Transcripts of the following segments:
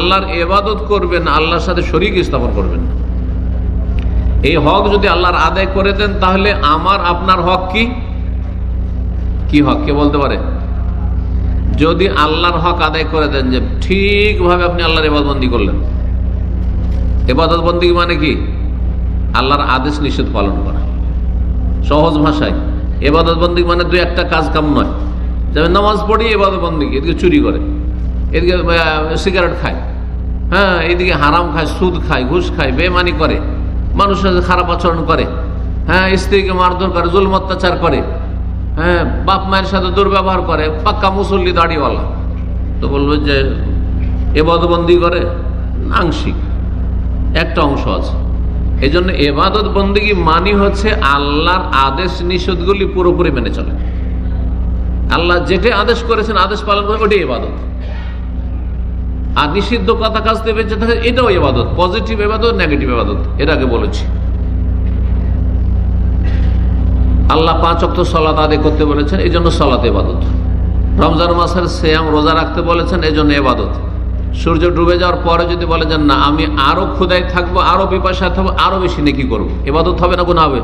আল্লাহর এবাদত করবেন, আল্লাহর সাথে শরিক স্থাপন করবেন। এই হক যদি আল্লাহর আদায় করে দেন, তাহলে আমার, আপনার হক কি? কি হক, কে বলতে পারে? যদি আল্লাহর হক আদায় করে দেন যে ঠিকভাবে আপনি আল্লাহর এবাদবন্দি করলেন। এবাদতবন্দি মানে কি? আল্লাহর আদেশ নিষেধ পালন করা। সহজ ভাষায়। এবাদত এবাদতবন্দি মানে দুই একটা কাজ কাম নয়। যেমন নামাজ পড়ি এবাদত এবাদতবন্দি এদিকে চুরি করে। এদিকে সিগারেট খায়। হ্যাঁ এদিকে হারাম খায়, সুদ খায়, ঘুষ খায় বেমানি করে। মানুষের সাথে খারাপ আচরণ করে। হ্যাঁ স্ত্রীকে মারধর করে জুল অত্যাচার করে। হ্যাঁ বাপ মায়ের সাথে দুর্ব্যবহার করে, পাক্কা মুসল্লি দাড়িওয়ালা। তো বলবে যে এবাদবন্দি করে? আংশিক একটা অংশ আছে। এই জন্য এবাদত বন্দিগি মানি হচ্ছে আল্লাহর আদেশ নিষেধগুলি পুরোপুরি মেনে চলে। আল্লাহ যেটা আদেশ করেছেন, আদেশ পালন করে, ওটাই এবাদত। আর নিষিদ্ধ কথা কাজ থেকে বেঁচে থাকে, এটাও এবাদত পজিটিভ এবাদত নেগেটিভ এবাদত এর আগে বলেছি। আল্লাহ পাঁচ অক্ট সলাত আদায় করতে বলেছেন, এই জন্য সলাত এবাদত রমজান মাসের শ্যাম রোজা রাখতে বলেছেন, এই জন্য এবাদত সূর্য ডুবে যাওয়ার পরে যদি বলে যে, না, আমি আরও ক্ষুদায় থাকব, আরও বিপাশায় থাকব, আরও বেশি নেকি করব এবাদত হবে না গুণা হবে?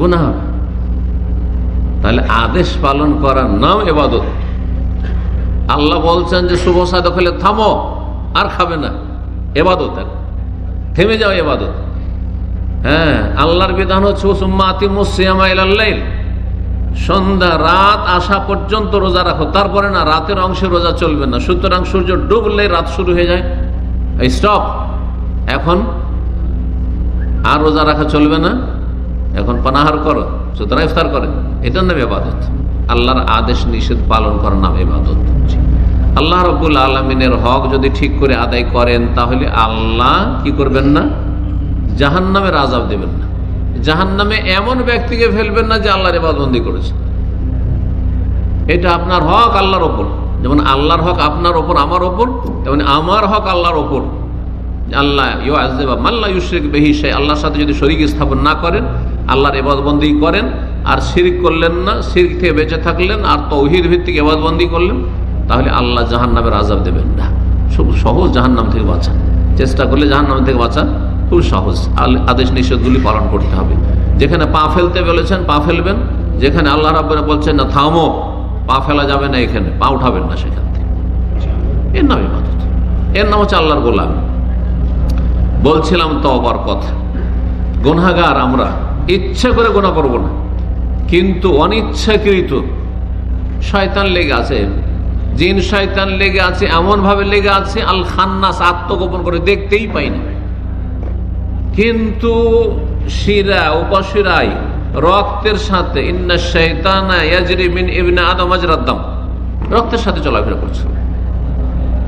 গুণা হবে। তাহলে আদেশ পালন করার নাম এবাদত আল্লাহ বলছেন যে শুভ সাধক হলে থামো, আর খাবে না। এবাদত আর। থেমে যাও এবাদত। হ্যাঁ আল্লাহর বিধান হচ্ছে সন্ধ্যা, রাত আসা পর্যন্ত রোজা রাখো। তারপরে না, রাতের অংশে রোজা চলবে না। সুতরাং সূর্য ডুবলে রাত শুরু হয়ে যায়। এই স্টপ। এখন আর রোজা রাখা চলবে না। এখন পানাহার করো। সুতরাং ইফতার করে এটার নাম এবাদত। আল্লাহর আদেশ নিষেধ পালন করার নাম এবাদত আল্লাহ রব্বুল আলমিনের হক যদি ঠিক করে আদায় করেন, তাহলে আল্লাহ কি করবেন না? জাহান নামের আজাব দেবেন না। জাহান নামে এমন ব্যক্তিকে ফেলবেন না যে আল্লাহর এবাদবন্দি করেছে। এটা আপনার হক আল্লাহর ওপর। যেমন আল্লাহর হক আপনার ওপর, আমার ওপর, তেমন আমার হক আল্লাহর ওপর। আল্লাহ ইউ আজদেবা মাল্লা ইউশরিক বেহিসাই আল্লাহর সাথে যদি শরিক স্থাপন না করেন, আল্লাহর এবাদবন্দি করেন আর শিরিক করলেন না, শিরিক থেকে বেঁচে থাকলেন, আর তৌহিদ ভিত্তিক এবাদবন্দি করলেন, তাহলে আল্লাহ জাহান নামের আজাব দেবেন না। খুব সহজ জাহান নাম থেকে বাঁচান। চেষ্টা করলে জাহান নাম থেকে বাঁচান, খুব সহজ। আদেশ নিষেধগুলি পালন করতে হবে। যেখানে পা ফেলতে বলেছেন, পা ফেলবেন। যেখানে আল্লাহ রাব্বারে বলছেন, না, থামো, পা ফেলা যাবে না এখানে, পা উঠাবেন না সেখান থেকে। এর নাম এর নাম হচ্ছে আল্লাহর গোলাম। বলছিলাম তো অবার কথা। গুনাগার আমরা, ইচ্ছে করে গোনা করব না। কিন্তু অনিচ্ছাকৃত। শয়তান লেগে আছে। জিন শয়তান লেগে আছে এমন ভাবে লেগে আছে আল খান্নাস আত্মগোপন করে দেখতেই পাইনি কিন্তু শিরা উপশিরাই রক্তের সাথে, ইন্না শৈতানা ইয়াজরি মিন ইবনে আদম রক্তের সাথে চলাফেরা করছে।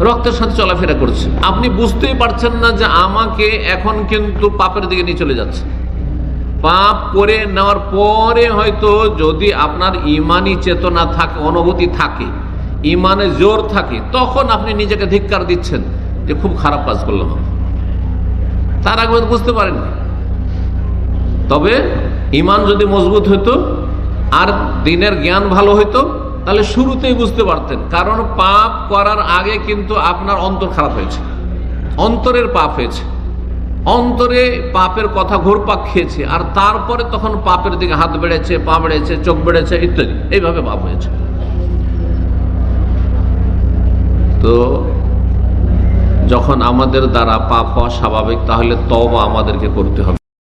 রক্তের সাথে চলাফেরা করছে। আপনি বুঝতেই পারছেন না যে আমাকে এখন কিন্তু পাপের দিকে নিয়ে চলে যাচ্ছে। পাপ করে নেওয়ার পরে হয়তো যদি আপনার ইমানি চেতনা থাকে, অনুভূতি থাকে, ইমানে জোর থাকে, তখন আপনি নিজেকে ধিক্কার দিচ্ছেন যে খুব খারাপ কাজ করলাম তার আগে বুঝতে পারেননি। তবে ইমান যদি মজবুত হইতো, আর দিনের জ্ঞান ভালো হইতো, তাহলে শুরুতেই বুঝতে পারতেন, কারণ পাপ করার আগে কিন্তু আপনার অন্তর খারাপ হয়েছে। অন্তরের পাপ হয়েছে। অন্তরে পাপের কথা ঘোরপাক খেয়েছে, আর তারপরে তখন পাপের দিকে হাত বেড়েছে, পা বেড়েছে, চোখ বেড়েছে, ইত্যাদি। এইভাবে পাপ হয়েছে। তো যখন আমাদের দ্বারা পাপ হওয়া স্বাভাবিক, তাহলে তবা আমাদেরকে করতে হবে।